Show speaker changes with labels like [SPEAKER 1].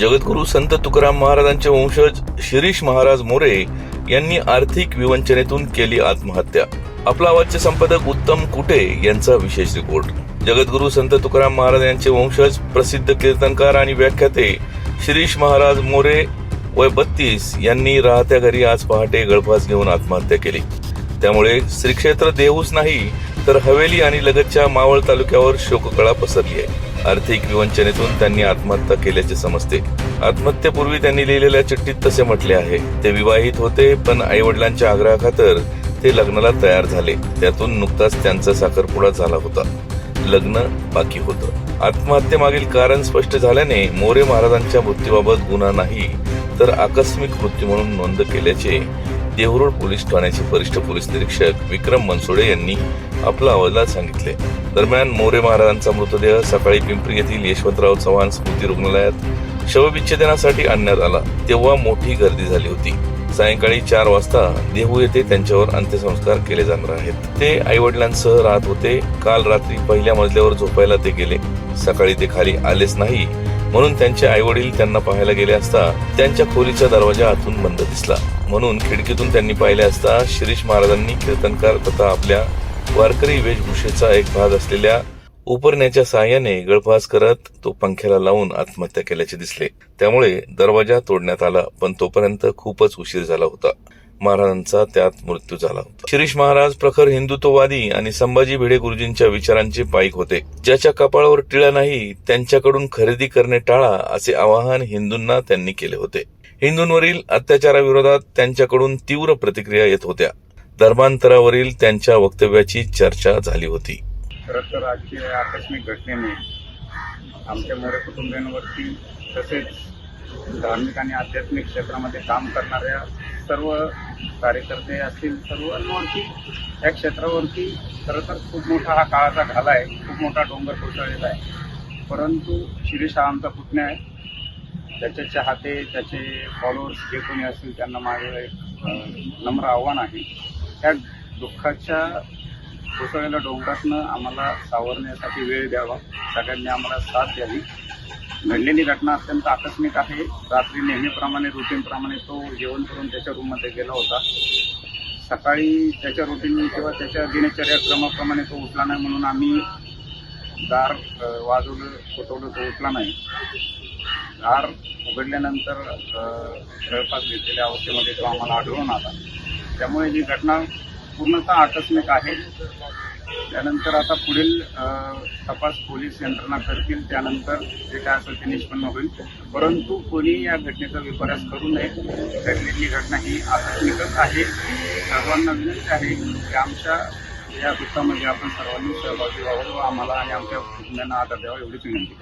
[SPEAKER 1] जगद्गुरू संत तुकाराम महाराजांचे वंशज शिरीष महाराज मोरे यांनी आर्थिक विवंचनेतून केली आत्महत्या. आपला वाच्य संपादक उत्तम कुटे यांचा विशेष रिपोर्ट. जगद्गुरू संत तुकाराम महाराज यांचे वंशज प्रसिद्ध कीर्तनकार आणि व्याख्याते शिरीष महाराज मोरे वय बत्तीस यांनी राहत्या घरी आज पहाटे गळफास घेऊन आत्महत्या केली. त्यामुळे श्रीक्षेत्र देहूच नाही तर हवेली आणि लगतच्या मावळ तालुक्यावर शोककळा पसरली आहे. आर्थिक विवंचनेतून त्यांनी आत्महत्या केल्याचे समजते. आत्महत्येपूर्वी त्यांनी लिहिलेल्या चिठ्ठीत तसे म्हटले आहे ते विवाहित होते पण आई वडिलांच्या आग्रहाखातर ते लग्नाला तयार झाले. त्यातून नुकताच त्यांचा साखरपुडा झाला होता. लग्न बाकी होतं. आत्महत्येमागील कारण स्पष्ट झाल्याने मोरे महाराजांच्या मृत्यूबाबत गुन्हा नाही तर आकस्मिक मृत्यू म्हणून नोंद केल्याचे देहरोड पोलीस ठाण्याचे वरिष्ठ पोलीस निरीक्षक विक्रम मनसोडे यांनी आपला अहवालात सांगितले. दरम्यान मोरे महाराजांचा मृतदेह सकाळी पिंपरी येथील यशवंतराव चव्हाण स्मृती रुग्णालयात शवविच्छेदनासाठी आणण्यात आला तेव्हा मोठी गर्दी झाली होती. सायंकाळी चार वाजता देहू येथे त्यांच्यावर अंत्यसंस्कार केले जाणार आहेत. ते आई वडिलांसह राहत होते. काल रात्री पहिल्या मजल्यावर झोपायला ते गेले. सकाळी ते खाली आलेच नाही. म्हणून त्यांचे आई वडील त्यांना पाहायला गेले असता त्यांच्या खोलीचा दरवाजा आतून बंद दिसला. म्हणून खिडकीतून त्यांनी पाहिले असता शिरीष महाराजांनी कीर्तनकार तथा आपल्या वारकरी वेशभूषेचा एक भाग असलेल्या उपरण्याच्या सहाय्याने गळफास करत तो पंख्याला लावून आत्महत्या केल्याचे दिसले. त्यामुळे दरवाजा तोडण्यात आला पण तोपर्यंत खूपच उशीर झाला होता. महाराजांचा त्यात मृत्यू झाला होता. शिरीष महाराज प्रखर हिंदुत्ववादी आणि संभाजी भिडे गुरुजींच्या विचारांचे पाईक होते. ज्याच्या कपाळावर टिळा नाही त्यांच्याकडून खरेदी करणे टाळा असे आवाहन हिंदूंना त्यांनी केले होते. हिंदूंवरील अत्याचाराविरोधात त्यांच्याकडून तीव्र प्रतिक्रिया येत होत्या. धर्मांतरावरील त्यांच्या वक्तव्याची चर्चा झाली होती.
[SPEAKER 2] खरं तर आजच्या आकस्मिक घटनेने आमच्या मोरे कुटुंबियांवरती तसेच धार्मिक आणि आध्यात्मिक क्षेत्रामध्ये काम करणाऱ्या सर्व कार्यकर्ते असतील सर्वांवरती या क्षेत्रावरती खरं तर खूप मोठा हा काळाचा घाला आहे खूप मोठा डोंगर कोसळलेला आहे. परंतु शिरीष हा आमचा पुतण्या आहे. त्याचे चाहते त्याचे फॉलोअर्स जे कोणी असतील त्यांना माझं एक नम्र आव्हान आहे. त्या दुःखाच्या कोसळलेल्या डोंगरातनं आम्हाला सावरण्यासाठी वेळ द्यावा. सगळ्यांनी आम्हाला साथ द्यावी. घडलेली घटना अत्यंत आकस्मिक आहे. रात्री नेहमीप्रमाणे रुटीनप्रमाणे तो जेवण करून त्याच्या रूममध्ये गेला होता. सकाळी त्याच्या रुटीन किंवा त्याच्या दिनचर्या क्रमाप्रमाणे तो उठला नाही म्हणून आम्ही दार वाजवलं फुटवलं तो उठला नाही. दार उघडल्यानंतर जवळपास घेतलेल्या अवस्थेमध्ये तो आम्हाला आढळून आला. त्यामुळे ही घटना पूर्णतः आकस्मिक आहे. त्यानंतर आता पुढील तपास पोलीस यंत्रणा करतील. त्यानंतर जे काय असेल ते निष्पन्न होईल. परंतु कोणी या घटनेचा विपर्यास करू नये. घडलेली घटना ही आकस्मिकच आहे. सर्वांना विनंती आहे की आमच्या या वृत्तामध्ये आपण सर्वांनी सहभागी व्हावं व आम्हाला आणि आमच्या कुटुंबियांना आदर द्यावा एवढीच विनंती.